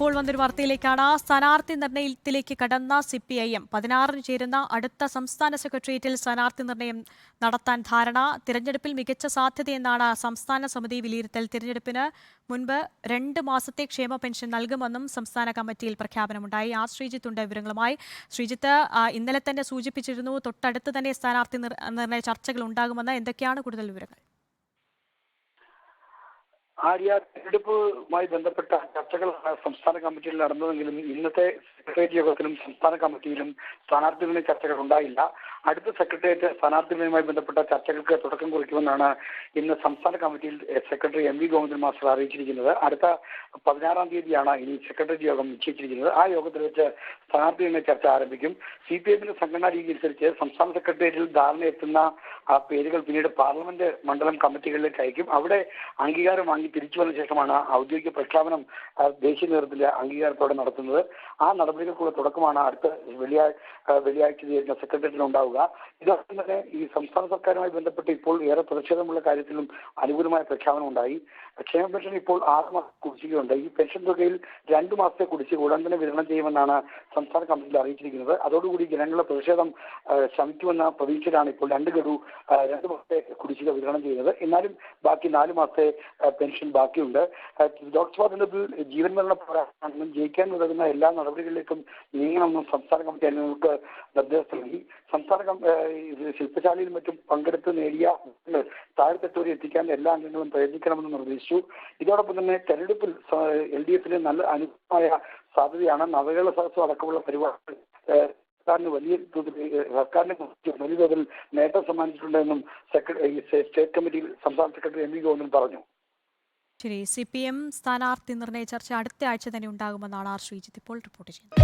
ഇപ്പോൾ വന്നൊരു വാർത്തയിലേക്കാണ്. സ്ഥാനാർത്ഥി നിർണയത്തിലേക്ക് കടന്ന സി പി ഐ എം പതിനാറിന് ചേരുന്ന അടുത്ത സംസ്ഥാന സെക്രട്ടേറിയറ്റിൽ സ്ഥാനാർത്ഥി നിർണയം നടത്താൻ ധാരണ. തിരഞ്ഞെടുപ്പിൽ മികച്ച സാധ്യതയെന്നാണ് സംസ്ഥാന സമിതി വിലയിരുത്തൽ. തിരഞ്ഞെടുപ്പിന് മുൻപ് രണ്ട് മാസത്തെ ക്ഷേമ പെൻഷൻ നൽകുമെന്നും സംസ്ഥാന കമ്മിറ്റിയിൽ പ്രഖ്യാപനമുണ്ടായി. ആർ ശ്രീജിത്തുണ്ട് വിവരങ്ങളുമായി. ശ്രീജിത്ത് ഇന്നലെ തന്നെ സൂചിപ്പിച്ചിരുന്നു തൊട്ടടുത്ത് തന്നെ സ്ഥാനാർത്ഥി നിർ- നിർണയ ചർച്ചകൾ ഉണ്ടാകുമെന്ന്. എന്തൊക്കെയാണ് കൂടുതൽ വിവരങ്ങൾ? ആര്യ തെരഞ്ഞെടുപ്പുമായി ബന്ധപ്പെട്ട ചർച്ചകൾ സംസ്ഥാന കമ്മിറ്റിയിൽ നടന്നതെങ്കിലും ഇന്നത്തെ സെക്രട്ടേറിയറ്റ് യോഗത്തിലും സംസ്ഥാന കമ്മിറ്റിയിലും സ്ഥാനാർത്ഥികളുടെ ചർച്ചകൾ ഉണ്ടായില്ല. അടുത്ത സെക്രട്ടേറിയറ്റ് സ്ഥാനാർത്ഥികളുമായി ബന്ധപ്പെട്ട ചർച്ചകൾക്ക് തുടക്കം കുറിക്കുമെന്നാണ് ഇന്ന് സംസ്ഥാന കമ്മിറ്റിയിൽ secretary M V Govindan master അറിയിച്ചിരിക്കുന്നത്. അടുത്ത പതിനാറാം തീയതിയാണ് ഇനി സെക്രട്ടേറിയറ്റ് യോഗം നിശ്ചയിച്ചിരിക്കുന്നത്. ആ യോഗത്തിൽ വെച്ച് സ്ഥാനാർത്ഥികളുടെ ചർച്ച ആരംഭിക്കും. സി പി എമ്മിന്റെ സംഘടനാ രീതി അനുസരിച്ച് സംസ്ഥാന സെക്രട്ടേറിയറ്റിൽ ധാരണ എത്തുന്ന ആ പേരുകൾ പിന്നീട് പാർലമെന്റ് മണ്ഡലം കമ്മിറ്റികളിലേക്ക് അയക്കും. അവിടെ അംഗീകാരം വാങ്ങി തിരിച്ചു വന്ന ശേഷമാണ് ഔദ്യോഗിക പ്രഖ്യാപനം ദേശീയ നേതൃത്വത്തിന്റെ അംഗീകാരത്തോടെ നടത്തുന്നത്. ആ നടപടികൾക്കുള്ള തുടക്കമാണ് അടുത്ത വെള്ളിയാഴ്ച വെള്ളിയാഴ്ച ചേരുന്ന സെക്രട്ടേറിയറ്റിൽ ഉണ്ടാവുക. ഇതോടൊപ്പം തന്നെ ഈ സംസ്ഥാന സർക്കാരുമായി ബന്ധപ്പെട്ട് ഇപ്പോൾ ഏറെ പ്രതിഷേധമുള്ള കാര്യത്തിലും അനുകൂലമായ പ്രഖ്യാപനം ഉണ്ടായി. ക്ഷേമ പെൻഷൻ ഇപ്പോൾ ആറ് മാസം കുടിശ്ശികയുണ്ട്. ഈ പെൻഷൻ തുകയിൽ രണ്ടു മാസത്തെ കുടിശ്ശിക ഉടൻ തന്നെ വിതരണം ചെയ്യുമെന്നാണ് സംസ്ഥാന കമ്മിറ്റിയിൽ അറിയിച്ചിരിക്കുന്നത്. അതോടുകൂടി ജനങ്ങളുടെ പ്രതിഷേധം ശമിക്കുമെന്ന പ്രതീക്ഷയിലാണ് ഇപ്പോൾ രണ്ട് ഗഡു രണ്ട് മാസത്തെ കുടിശ്ശിക വിതരണം ചെയ്യുന്നത്. എന്നാലും ബാക്കി നാല് മാസത്തെ പെൻഷൻ ബാക്കിയുണ്ട്. ലോക്സഭാ തെരഞ്ഞെടുപ്പിൽ ജീവൻ മരണ പോരാട്ടമാണെന്നും ജയിക്കാൻ ഉതകുന്ന എല്ലാ നടപടികളിലേക്കും നീങ്ങണമെന്നും സംസ്ഥാന കമ്മിറ്റി അംഗങ്ങൾക്ക് നിർദ്ദേശം നൽകി. സംസ്ഥാന ശില്പശാലയിൽ മറ്റും പങ്കെടുത്ത് നേടിയ വോട്ടുകൾ എത്തിക്കാൻ എല്ലാ അംഗങ്ങളും പ്രയത്നിക്കണമെന്ന് നിർദ്ദേശിച്ചു. ഇതോടൊപ്പം തന്നെ തെരഞ്ഞെടുപ്പിൽ എൽ ഡി എഫിന് നല്ല അനുകൂലമായ സാധ്യതയാണ്. നവകേരള സദസ്സും അടക്കമുള്ള പരിപാടികൾ സർക്കാരിന് വലിയ സർക്കാരിനെ കുറിച്ച് വലിയ തോതിൽ നേട്ടം സമ്മാനിച്ചിട്ടുണ്ടെന്നും സെക്രട്ടറി സ്റ്റേറ്റ് കമ്മിറ്റി സംസ്ഥാന സെക്രട്ടറി എം വി ഗോവിന്ദൻ പറഞ്ഞു. ശരി സി പി എം സ്ഥാനാർത്ഥി നിർണയ ചർച്ച അടുത്ത ആഴ്ച തന്നെ ഉണ്ടാകുമെന്നാണ് ആർ ശ്രീജിത്ത് ഇപ്പോൾ റിപ്പോർട്ട് ചെയ്യുന്നത്.